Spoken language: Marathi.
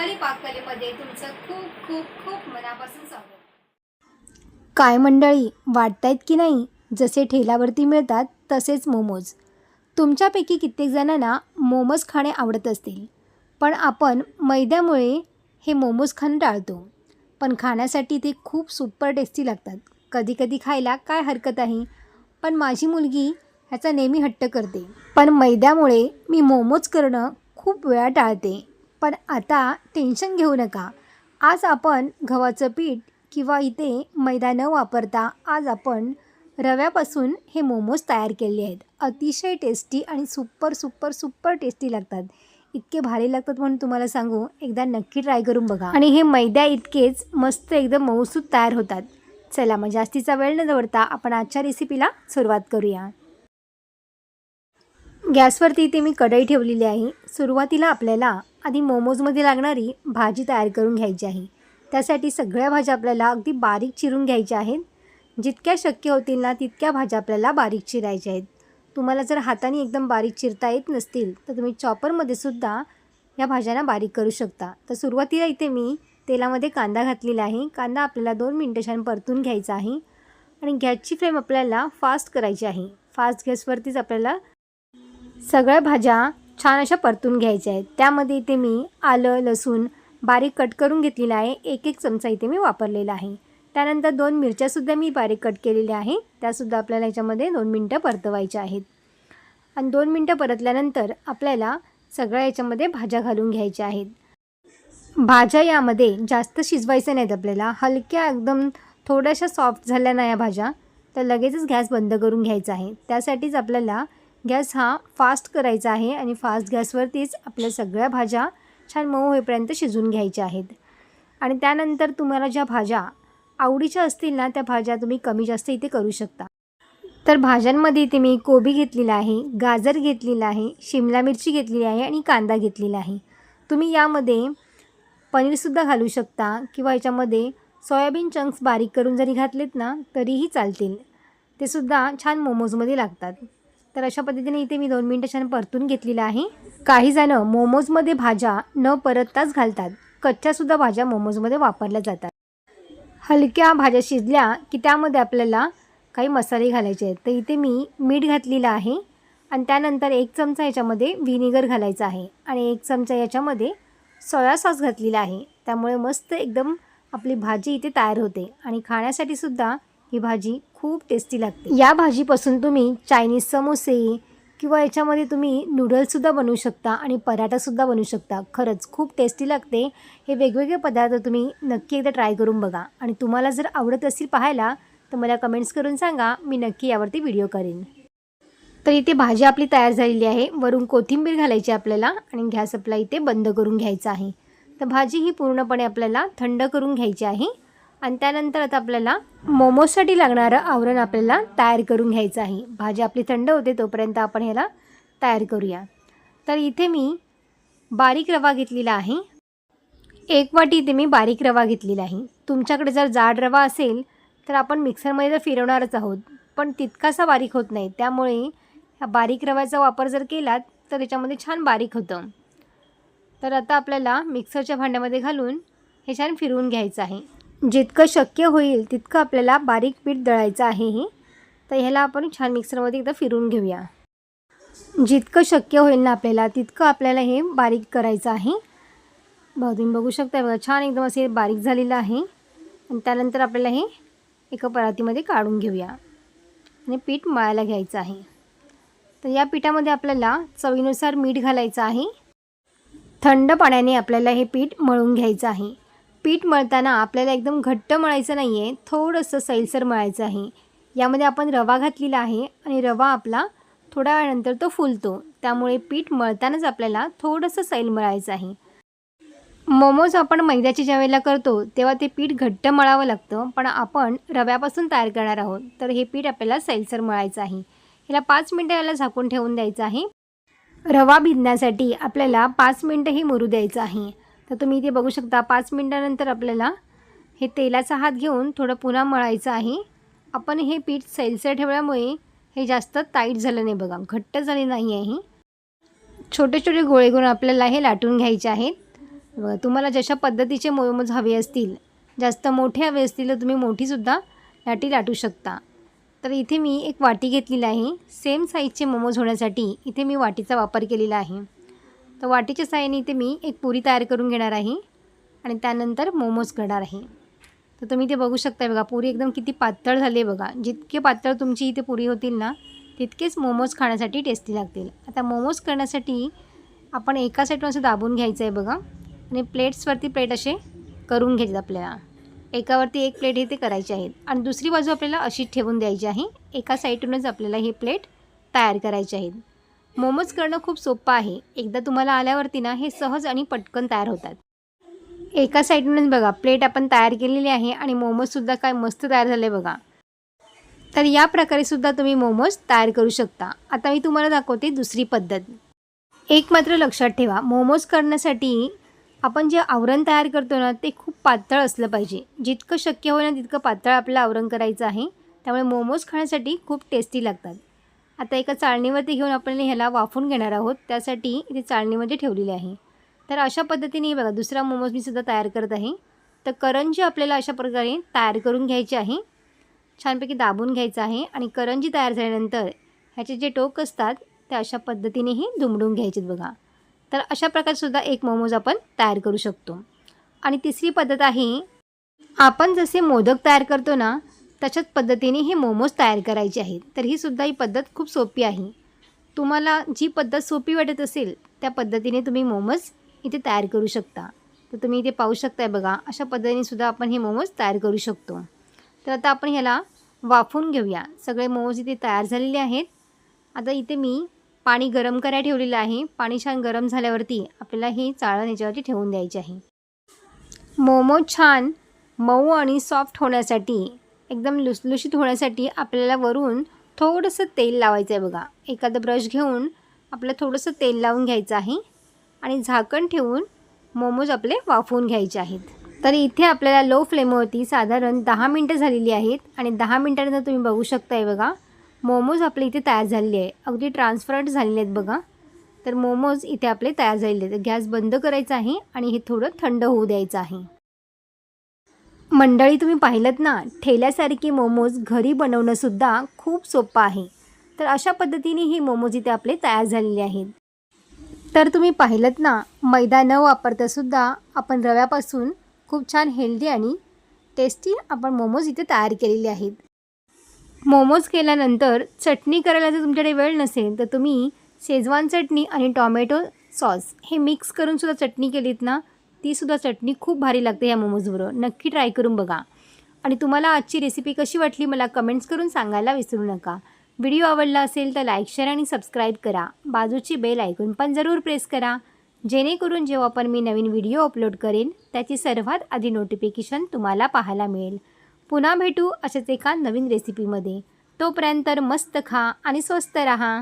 रुपाली पाककलेमध्ये तुमचं खूप खूप खूप मनापासून स्वागत. काय मंडळी वाटतायत की नाही? जसे ठेल्यावरती मिळतात तसेच मोमोज. तुमच्यापैकी कित्येक जणांना मोमोज खाणे आवडत असतील. पण आपण मैद्यामुळे हे मोमोज खाणं टाळतो. पण खाण्यासाठी ते खूप सुपर टेस्टी लागतात. कधी कधी खायला काय हरकत आहे? पण माझी मुलगी ह्याचा नेहमी हट्ट करते. पण मैद्यामुळे मी मोमोज करणं खूप वेळा टाळते. पण आता टेन्शन घेऊ नका. आज आपण गव्हाचं पीठ किंवा इथे मैदा न वापरता आज आपण रव्यापासून हे मोमोज तयार केले आहेत. अतिशय टेस्टी आणि सुपर सुपर सुपर टेस्टी लागतात. इतके भारी लागतात म्हणून तुम्हाला सांगू एकदा नक्की ट्राय करून बघा. आणि हे मैद्या इतकेच मस्त एकदम मऊसूत तयार होतात. चला मग जास्तीचा वेळ न दवडता आपण आजच्या रेसिपीला सुरुवात करूया. गॅसवरती इथे मी कढई ठेवलेली आहे. सुरुवातीला आपल्याला आधी मोमोजमध्ये लागणारी भाजी तयार करून घ्यायची आहे. त्यासाठी सगळ्या भाज्या आपल्याला अगदी बारीक चिरून घ्यायच्या आहेत. जितक्या शक्य होतील ना तितक्या भाज्या आपल्याला बारीक चिरायच्या आहेत. तुम्हाला जर हाताने एकदम बारीक चिरता येत नसतील तर तुम्ही चॉपरमध्ये सुद्धा या भाज्यांना बारीक करू शकता. तर सुरुवातीला इथे मी तेलामध्ये कांदा घातलेला आहे. कांदा आपल्याला दोन मिनटं छान परतून घ्यायचा आहे. आणि गॅसची फ्लेम आपल्याला फास्ट करायची आहे. फास्ट गॅसवरतीच आपल्याला सगळ्या भाज्या छान अशा परतून घ्यायच्या आहेत. त्यामध्ये इथे मी आलं लसूण बारीक कट करून घेतलेला आहे. एक एक चमचा इथे मी वापरलेला आहे. त्यानंतर दोन मिरच्यासुद्धा मी बारीक कट केलेल्या आहे. त्यासुद्धा आपल्याला याच्यामध्ये दोन मिनटं परतवायच्या आहेत. आणि दोन मिनटं परतल्यानंतर आपल्याला सगळ्या याच्यामध्ये भाज्या घालून घ्यायच्या आहेत. भाज्या यामध्ये जास्त शिजवायचं नाहीत आपल्याला. हलक्या एकदम थोड्याशा सॉफ्ट झाल्या ना या भाज्या तर लगेचच गॅस बंद करून घ्यायचा आहे. त्यासाठीच आपल्याला गॅस हा फास्ट करायचा आहे आणि फास्ट गॅसवरतीच आपल्या सगळ्या भाज्या छान मऊ होईपर्यंत शिजून घ्यायच्या आहेत. आणि त्यानंतर तुम्हाला ज्या भाज्या आवडीच्या असतील ना त्या भाज्या तुम्ही कमी जास्त इथे करू शकता. तर भाज्यांमध्ये इथे मी कोबी घेतलेला आहे गाजर घेतलेला आहे शिमला मिरची घेतलेली आहे आणि कांदा घेतलेला आहे. तुम्ही यामध्ये पनीरसुद्धा घालू शकता किंवा याच्यामध्ये सोयाबीन चंक्स बारीक करून जरी घातलेत ना तरीही चालतील. ते सुद्धा छान मोमोजमध्ये लागतात. तर अशा पद्धतीने इथे मी दोन मिनटं छान परतून घेतलेलं आहे. काही जणं मोमोजमध्ये भाज्या न परतताच घालतात. कच्च्यासुद्धा भाज्या मोमोजमध्ये वापरल्या जातात. हलक्या भाज्या शिजल्या की त्यामध्ये आपल्याला काही मसाले घालायचे आहेत. तर इथे मी मीठ घातलेलं आहे आणि त्यानंतर एक चमचा याच्यामध्ये व्हिनेगर घालायचा आहे आणि एक चमचा याच्यामध्ये सोया सॉस घातलेला आहे. त्यामुळे मस्त एकदम आपली भाजी इथे तयार होते आणि खाण्यासाठी सुद्धा ही भाजी खूप टेस्टी लागते. या भाजीपासून तुम्ही चायनीज समोसे किंवा याच्यामध्ये तुम्ही नूडल्ससुद्धा बनवू शकता आणि पराठासुद्धा बनवू शकता. खरंच खूप टेस्टी लागते. हे वेगवेगळे पदार्थ तुम्ही नक्की एकदा ट्राय करून बघा. आणि तुम्हाला जर आवडत असतील पाहायला तर मला कमेंट्स करून सांगा. मी नक्की यावरती व्हिडिओ करेन. तर इथे भाजी आपली तयार झालेली आहे. वरून कोथिंबीर घालायची आपल्याला आणि गॅस आपला इथे बंद करून घ्यायचा आहे. तर भाजी ही पूर्णपणे आपल्याला थंड करून घ्यायची आहे. आणि त्यानंतर आता आपल्याला मोमोजसाठी लागणारं आवरण आपल्याला तयार करून घ्यायचं आहे. भाजी आपली थंड होते तोपर्यंत आपण ह्याला तयार करूया. तर इथे मी बारीक रवा घेतलेला आहे. एक वाटी इथे मी बारीक रवा घेतलेला आहे. तुमच्याकडे जर जाड रवा असेल तर आपण मिक्सरमध्ये तर फिरवणारच आहोत पण तितकासा बारीक होत नाही. त्यामुळे ह्या बारीक रव्याचा वापर जर केलात तर त्याच्यामध्ये छान बारीक होतं. तर आता आपल्याला मिक्सरच्या भांड्यामध्ये घालून हे छान फिरवून घ्यायचं आहे. जितकं शक्य होईल तितकं आपल्याला बारीक पीठ दळायचं आहे हे. तर ह्याला आपण छान मिक्सरमध्ये एकदा फिरून घेऊया. जितकं शक्य होईल ना आपल्याला तितकं आपल्याला हे बारीक करायचं आहे. बघा तुम्ही बघू शकता बघा छान एकदम असे बारीक झालेलं आहे. आणि त्यानंतर आपल्याला हे एका परातीमध्ये काढून घेऊया. आणि पीठ मळायला घ्यायचं आहे. तर या पिठामध्ये आपल्याला चवीनुसार मीठ घालायचं आहे. थंड पाण्याने आपल्याला हे पीठ मळून घ्यायचं आहे. पीठ मळताना आपल्याला एकदम घट्ट मळायचं नाही आहे थोडंसं सैलसर मळायचं आहे. यामध्ये आपण रवा घातलेला आहे आणि रवा आपला थोड्या वेळानंतर तो फुलतो. त्यामुळे पीठ मळतानाच आपल्याला थोडंसं सैल मळायचं आहे. मोमोज आपण मैद्याची ज्यावेळेला करतो तेव्हा ते पीठ घट्ट मळावं लागतं पण आपण रव्यापासून तयार करणार आहोत तर हे पीठ आपल्याला सैलसर मळायचं आहे. याला पाच मिनटं याला झाकून ठेवून द्यायचं आहे. रवा भिजण्यासाठी आपल्याला पाच मिनटंही मुरू द्यायचं आहे. तर तुम्ही इथे बघू शकता पाच मिनटानंतर आपल्याला हे तेलाचा हात घेऊन थोडं पुन्हा मळायचं आहे. आपण हे पीठ सैलसर ठेवल्यामुळे हे जास्त टाईट झालं नाही बघा घट्ट झाले नाही आहे छोटे छोटे गोळे करून आपल्याला हे लाटून घ्यायचे आहेत. तुम्हाला जशा पद्धतीचे मोमोज हवे असतील जास्त मोठे हवे असतील तर तुम्ही मोठीसुद्धा लाटी लाटू शकता. तर इथे मी एक वाटी घेतलेली आहे. सेम साईजचे मोमोज होण्यासाठी इथे मी वाटीचा वापर केलेला आहे. तर वाटीच्या साह्याने इथे मी एक पुरी तयार करून घेणार आहे आणि त्यानंतर मोमोज करणार आहे. तर तुम्ही ते बघू शकता बघा पुरी एकदम किती पातळ झाली आहे बघा. जितके पातळ तुमची इथे पुरी होतील ना तितकेच मोमोज खाण्यासाठी टेस्टी लागतील. आता मोमोज करण्यासाठी आपण एका साईडून असं दाबून घ्यायचं आहे बघा. आणि प्लेट्सवरती प्लेट असे करून घ्यायचे आपल्याला. एकावरती एक प्लेट हे ते करायचे आहेत. आणि दुसरी बाजू आपल्याला अशी ठेवून द्यायची आहे. एका साईडूनच आपल्याला हे प्लेट तयार करायचे आहेत. मोमोज करणं खूप सोपं आहे. एकदा तुम्हाला आल्यावरती ना हे सहज आणि पटकन तयार होतात. एका साईडूनच बघा प्लेट आपण तयार केलेली आहे आणि मोमोजसुद्धा काय मस्त तयार झाले बघा. तर या प्रकारे सुद्धा तुम्ही मोमोज तयार करू शकता. आता मी तुम्हाला दाखवते दुसरी पद्धत. एक मात्र लक्षात ठेवा मोमोज करण्यासाठी आपण जे आवरण तयार करतो ना ते खूप पातळ असलं पाहिजे. जितकं शक्य होईल ना तितकं पातळ आपलं आवरण करायचं आहे. त्यामुळे मोमोज खाण्यासाठी खूप टेस्टी लागतात. आता एका चाळणीवरती घेऊन आपण ह्याला वाफून घेणार आहोत. त्यासाठी इथे चाळणीमध्ये ठेवलेली आहे. तर अशा पद्धतीने बघा दुसरा मोमोज मी सुद्धा तयार करत आहे. तर करंजी आपल्याला अशा प्रकारे तयार करून घ्यायची आहे. छानपैकी दाबून घ्यायचं आहे आणि करंजी तयार झाल्यानंतर ह्याचे जे टोक असतात ते अशा पद्धतीनेही दुमडून घ्यायचेत बघा. तर अशा प्रकारसुद्धा एक मोमोज आपण तयार करू शकतो. आणि तिसरी पद्धत आहे आपण जसे मोदक तयार करतो ना तशाच पद्धतीने हे मोमोज तयार करायचे आहेत. तर ही सुद्धा ही पद्धत खूप सोपी आहे. तुम्हाला जी पद्धत सोपी वाटत असेल त्या पद्धतीने तुम्ही मोमोज इथे तयार करू शकता. तर तुम्ही इथे पाहू शकताय बघा अशा पद्धतीने सुद्धा आपण हे मोमोज तयार करू शकतो. तर आता आपण ह्याला वाफून घेऊया. सगळे मोमोज इथे तयार झालेले आहेत. आता इथे मी पाणी गरम करायला ठेवलेलं आहे. पाणी छान गरम झाल्यावरती आपल्याला ही चाळण याच्यावरती ठेवून द्यायची आहे. मोमोज छान मऊ आणि सॉफ्ट होण्यासाठी एकदम लुसलुशीत होण्यासाठी आपल्याला वरून थोडंसं तेल लावायचं आहे बघा. एखादं ब्रश घेऊन आपलं थोडंसं तेल लावून घ्यायचं आहे आणि झाकण ठेवून मोमोज आपले वाफवून घ्यायचे आहेत. तर इथे आपल्याला लो फ्लेमवरती साधारण दहा मिनटं झालेली आहेत आणि दहा मिनटानंतर तुम्ही बघू शकताय बघा. मोमोज आपले इथे तयार झालेले आहे. अगदी ट्रान्सपरंट झालेले आहेत बघा. तर मोमोज इथे आपले तयार झालेले आहेत. गॅस बंद करायचा आहे आणि हे थोडं थंड होऊ द्यायचं आहे. मंडळी तुम्ही पाहिलं ना ठेल्यासारखी मोमोज घरी बनवणंसुद्धा खूप सोपं आहे. तर अशा पद्धतीने ही मोमोज इथे आपले तयार झालेले आहेत. तर तुम्ही पाहिलं ना मैदा न वापरतासुद्धा आपण रव्यापासून खूप छान हेल्दी आणि टेस्टी आपण मोमोज इथे तयार केलेले आहेत. मोमोज केल्यानंतर चटणी करायला जर तुमच्याकडे वेळ नसेल तर तुम्ही शेजवान चटणी आणि टॉमॅटो सॉस हे मिक्स करूनसुद्धा चटणी केलीत ना तीसुद्धा चटणी खूप भारी लागते या मोमोजबरोबर. नक्की ट्राय करून बघा. आणि तुम्हाला आजची रेसिपी कशी वाटली मला कमेंट्स करून सांगायला विसरू नका. व्हिडिओ आवडला असेल तर लाईक शेअर आणि सबस्क्राईब करा. बाजूची बेल ऐकून पण जरूर प्रेस करा. जेणेकरून जेव्हा पण मी नवीन व्हिडिओ अपलोड करेन त्याची सर्वात आधी नोटिफिकेशन तुम्हाला पाहायला मिळेल. पुन्हा भेटू अशाच एका नवीन रेसिपीमध्ये तोपर्यंत मस्त खा आणि स्वस्त रहा.